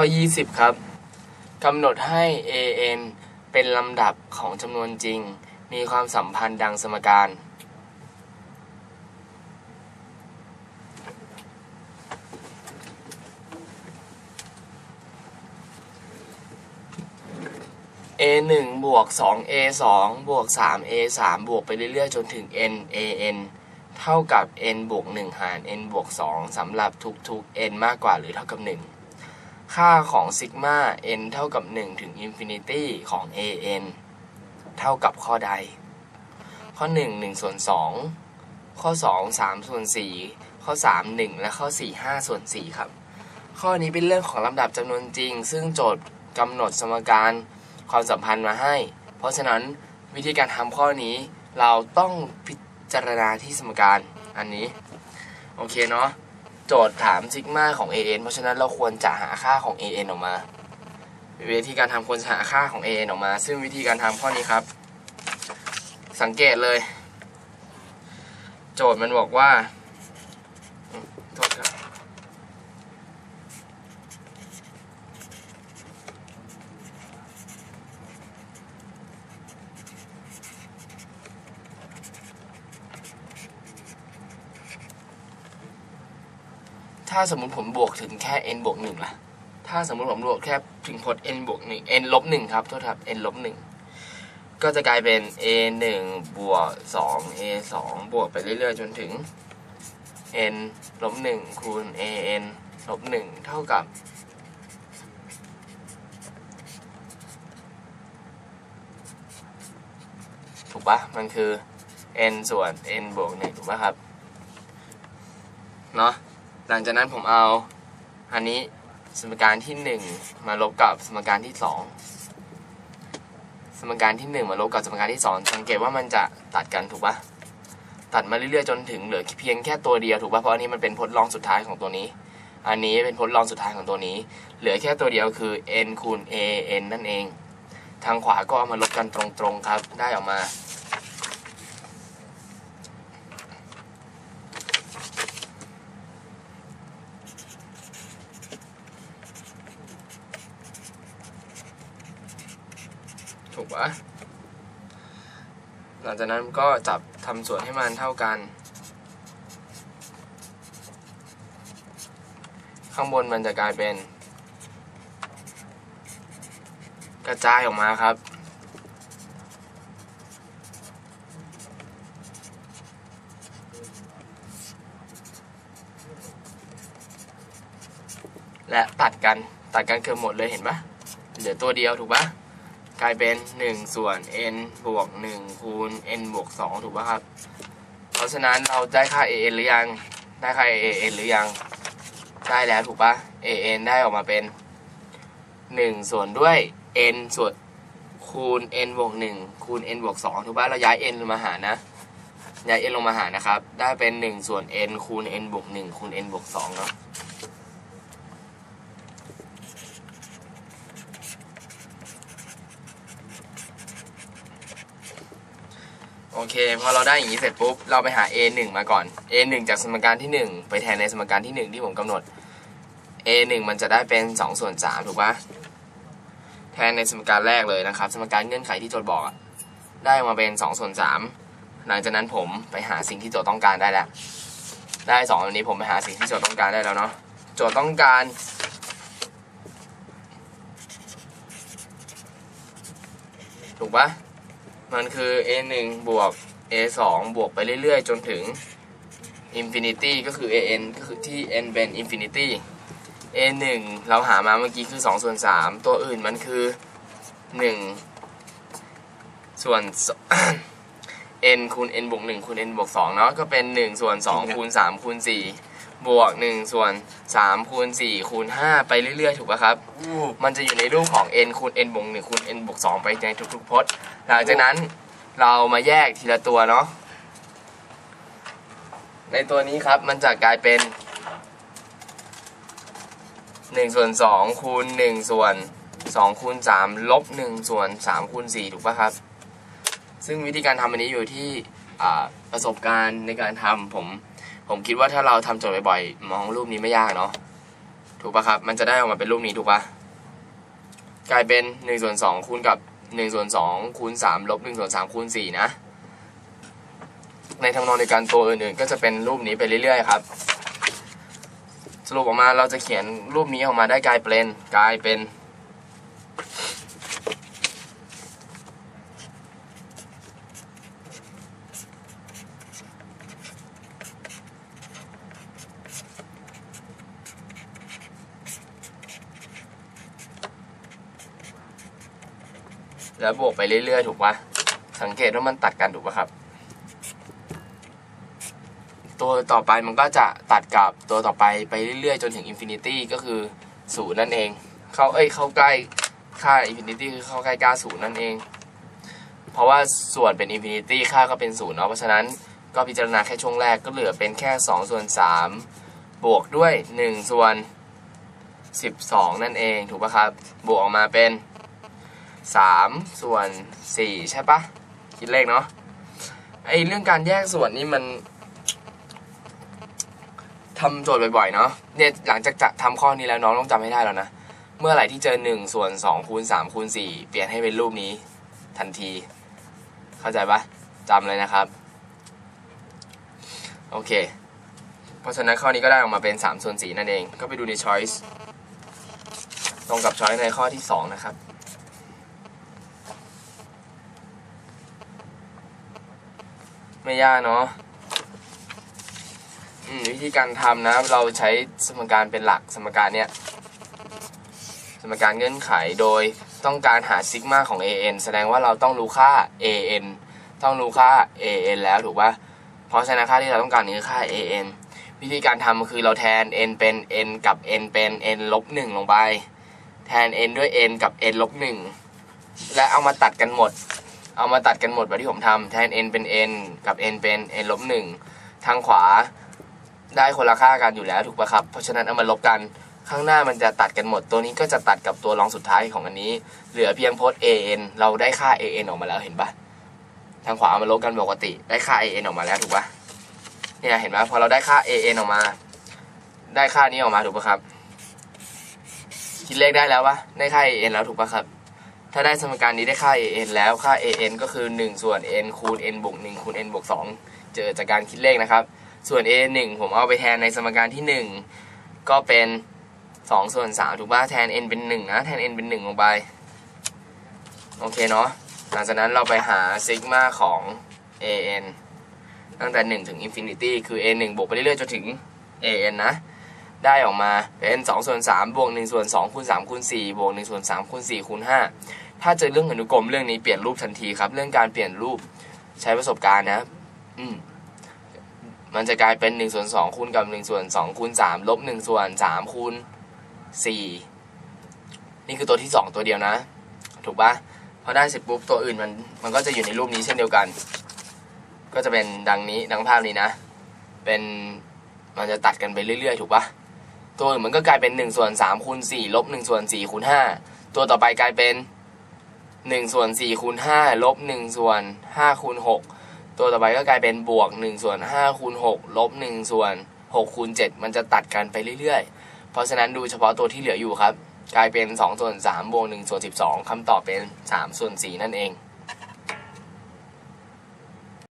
ข้อ 20 ครับกำหนดให้ an เป็นลำดับของจำนวนจริง มีความสัมพันธ์ดังสมการ a 1บวก2 a 2บวก3 a 3บวกไปเรื่อยๆ จนถึง n a n เท่ากับ n บวก1หาร n บวก2สำหรับทุกๆ n มากกว่าหรือเท่ากับ 1 ค่าของซิกมา n เท่ากับ 1 ถึงอินฟินิตี้ของ a n เท่ากับข้อใด ข้อ 1 1ส่วน2ข้อ 2 3ส่วน4ข้อ 3 1 และข้อ 4 5ส่วน4ครับ ข้อนี้เป็นเรื่องของลำดับจำนวนจริง ซึ่งโจทย์กำหนดสมการความสัมพันธ์มาให้ เพราะฉะนั้นวิธีการทำข้อนี้เราต้องพิจารณาที่สมการอันนี้ โอเคเนาะ โจทย์ถามซิกมาของ an เพราะฉะนั้นเราควรจะหาค่าของ an ออกมา วิธีการทำควรจะหาค่าของ an ออกมา ซึ่งวิธีการทำข้อนี้ครับ สังเกตเลย โจทย์มันบอกว่าโทษครับ ถ้าสมมุติผมบวกถึงแค่ n บวกหนึ่งล่ะ ถ้าสมมุติผมบวกแค่ถึงพจน์ n บวกหนึ่ง n ลบหนึ่งครับโทษครับ n ลบหนึ่งก็จะกลายเป็น a หนึ่งบวกสอง a สองบวกไปเรื่อยๆ จนถึง n ลบหนึ่งคูณ a n ลบหนึ่งเท่ากับ ถูกปะมันคือ n ส่วน n บวกหนึ่งถูกปะครับ เนาะ หลังจากนั้นผมเอาอันนี้สมการที่ 1 มาลบกับสมการที่ 2 สมการที่ 1 มาลบกับสมการที่ 2 สังเกตว่ามันจะตัดกันถูกปะตัดมาเรื่อยๆจนถึงเหลือเพียงแค่ตัวเดียวถูกปะเพราะอันนี้มันเป็นพจน์รองสุดท้ายของตัวนี้ อันนี้เป็นพจน์รองสุดท้ายของตัวนี้ เหลือแค่ตัวเดียวคือ n คูณ a n นั่นเอง ทางขวาก็เอามาลบกันตรงๆครับ ได้ออกมา ถูกปะหลังจากนั้นก็จับทำส่วนให้มันเท่ากัน ข้างบนมันจะกลายเป็น กระจายออกมาครับและตัดกัน ตัดกันเกือบหมดเลยเห็นปะเหลือตัวเดียวถูกปะ กลายเป็น 1 ส่วน n บวก 1 คูณ n บวก 2 ถูกป่ะครับ เพราะฉะนั้นเราได้ค่า an หรือยัง ได้ค่า an หรือยัง ได้แล้วถูกป่ะ an ได้ออกมาเป็น 1 ส่วนด้วย n ส่วนคูณ n บวก 1 คูณ n บวก 2 ถูกป่ะ เราย้าย n ลงมาหานะ ย้าย n ลงมาหานะครับ ได้เป็น 1 ส่วน n คูณ n บวก 1 คูณ n บวก 2 เนาะ โอเค พอเราได้อย่างนี้เสร็จปุ๊บ เราไปหา a 1มาก่อน a 1จากสมการที่ 1 ไปแทนในสมการที่ 1 ที่ผมกำหนด a 1มันจะได้เป็น 2 ส่วน 3 ถูกปะแทนในสมการแรกเลยนะครับ สมการเงื่อนไขที่โจทย์บอกได้มาเป็น 2 ส่วน 3 หลังจากนั้นผมไปหาสิ่งที่โจทย์ต้องการได้แล้ว ได้2อันนี้ผมไปหาสิ่งที่โจทย์ต้องการได้แล้วเนาะ โจทย์ต้องการถูกปะ มันคือ a 1บวก a 2บวกไปเรื่อยๆ จนถึง infinity ก็คือ a n ก็คือที่ n เป็น infinity a 1เราหามาเมื่อกี้คือ 2 ส่วน 3 ตัวอื่นมันคือ 1 ส่วน n คูณ n บวก 1 คูณ n บวก 2 เนาะก็เป็น 1 ส่วน 2 คูณ 3 คูณ 4 บวก1ส่วน3คูณ4คูณ5ไปเรื่อยๆ ถูกป่ะครับ มันจะอยู่ในรูปของ n คูณ n บวก1คูณ n บวก2ไปในทุกๆพจน์ หลังจากนั้นเรามาแยกทีละตัวเนาะ ในตัวนี้ครับมันจะกลายเป็น1ส่วน2คูณ1ส่วน2คูณ3ลบ1ส่วน3คูณ4ถูกปะครับ ซึ่งวิธีการทำอันนี้อยู่ที่อ่าประสบการณ์ในการทำผม ผมคิดว่าถ้าเราทำโจทย์บ่อยๆมองรูปนี้ไม่ยากเนาะถูกปะครับ มันจะได้ออกมาเป็นรูปนี้ถูกปะกลายเป็นหนึ่งส่วนสองคูณกับหนึ่งส่วนสองคูณสามลบหนึ่งส่วนสามคูณสี่นะ ในทำนองในการตัวอื่นๆ ก็จะเป็นรูปนี้ไปเรื่อยๆครับ สรุปออกมาเราจะเขียนรูปนี้ออกมาได้กลายเป็นกลายเป็น แล้วบวกไปเรื่อยๆ ถูกปะสังเกตว่ามันตัดกันถูกปะครับ ตัวต่อไปมันก็จะตัดกับตัวต่อไปไปเรื่อยๆ จนถึงอินฟินิตี้ก็คือศูนย์นั่นเอง เข้าเอ้ยเข้าใกล้ค่าอินฟินิตี้คือเข้าใกล้ก้าศูนย์นั่นเอง เพราะว่าส่วนเป็นอินฟินิตี้ค่าก็เป็นศูนย์เนาะเพราะฉะนั้นก็พิจารณาแค่ช่วงแรกก็เหลือเป็นแค่ 2 ส่วน 3 บวกด้วย 1 ส่วน 12 นั่นเองถูกปะครับ บวกออกมาเป็น 3 ส่วน 4 ใช่ปะคิดเลขเนาะไอเรื่องการแยกส่วนนี่มันทำโจทย์บ่อยๆเนาะเนี่ยหลังจากจะทำข้อนี้แล้วน้องต้องจำให้ได้แล้วนะ เมื่อไหร่ที่เจอ 1 ส่วน2คูณ3คูณ4เปลี่ยนให้เป็นรูปนี้ทันที เข้าใจปะจำเลยนะครับ โอเค เพราะฉะนั้นข้อนี้ก็ได้ออกมาเป็น3ส่วน4นั่นเอง ก็ไปดูใน choice ตรงกับ choice ในข้อที่ 2 นะครับ ไม่ยากเนาะอืมวิธีการทำนะ เราใช้สมการเป็นหลักสมการเนี้ยสมการเงื่อนไขโดยต้องการหาซิกมาของ an แสดงว่าเราต้องรู้ค่า an ต้องรู้ค่า an แล้วถูกปะเพราะฉะนั้นค่าที่เราต้องการนี้คือค่า an วิธีการทำคือเราแทน n เป็น n กับ n เป็น n ลบหนึ่งลงไป แทน n ด้วย n กับ n ลบหนึ่งและเอามาตัดกันหมด เอามาตัดกันหมดแบบที่ผมทำแทน n เป็น n กับ n เป็น n ลบหนึ่งทางขวาได้คนละค่ากันอยู่แล้วถูกปะครับ เพราะฉะนั้นเอามาลบกันข้างหน้ามันจะตัดกันหมด ตัวนี้ก็จะตัดกับตัวรองสุดท้ายของอันนี้ เหลือเพียงโพจน์ an เราได้ค่า an ออกมาแล้วเห็นปะทางขวาเอามาลบกันปกติ ได้ค่า an ออกมาแล้วถูกปะเนี่ยเห็นไหมพอเราได้ค่า an ออกมา ได้ค่านี้ออกมาถูกปะครับ คิดเลขได้แล้วปะได้ค่า an แล้วถูกปะครับ ถ้าได้สมการนี้ได้ค่า an แล้วค่า an ก็คือ 1 ส่วน n คูณ n บวก1คูณ n บวก2เจอจากการคิดเลขนะครับ ส่วน a 1ผมเอาไปแทนในสมการที่ 1 ก็เป็น 2 ส่วน 3 ถูกป่ะแทน n เป็น 1 นะ แทน n เป็น 1 ลงไป โอเคเนาะหลังจากนั้นเราไปหาซิกมาของ an ตั้งแต่ 1 ถึง infinity คือ a 1บวกไปเรื่อยๆจนถึง an นะ ได้ออกมาเป็น2ส่วน3บวก1ส่วน2คูณ3คูณ4บวก1ส่วน3คูณ4คูณ5ถ้าเจอเรื่องอนุกรมเรื่องนี้เปลี่ยนรูปทันทีครับ เรื่องการเปลี่ยนรูปใช้ประสบการณ์นะ อืมมันจะกลายเป็น1ส่วน2คูณกับ1ส่วน2คูณ3ลบ1ส่วน3คูณ4นี่คือตัวที่ 2 ตัวเดียวนะ ถูกปะพอได้เสร็จปุ๊บตัวอื่นมันมันก็จะอยู่ในรูปนี้เช่นเดียวกัน ก็จะเป็นดังนี้ดังภาพนี้นะ เป็นมันจะตัดกันไปเรื่อยๆ ถูกปะ ตัวอื่นมันก็กลายเป็น1ส่วน3คูณ4ลบ1ส่วน4คูณ5ตัวต่อไปกลายเป็น1ส่วน4คูณ5ลบ1ส่วน5คูณ6ตัวต่อไปก็กลายเป็นบวก1ส่วน5คูณ6ลบ1ส่วน6คูณ7มันจะตัดกันไปเรื่อยๆ เพราะฉะนั้นดูเฉพาะตัวที่เหลืออยู่ครับ กลายเป็น2ส่วน3บวก1ส่วน12คำตอบเป็น3ส่วน4นั่นเอง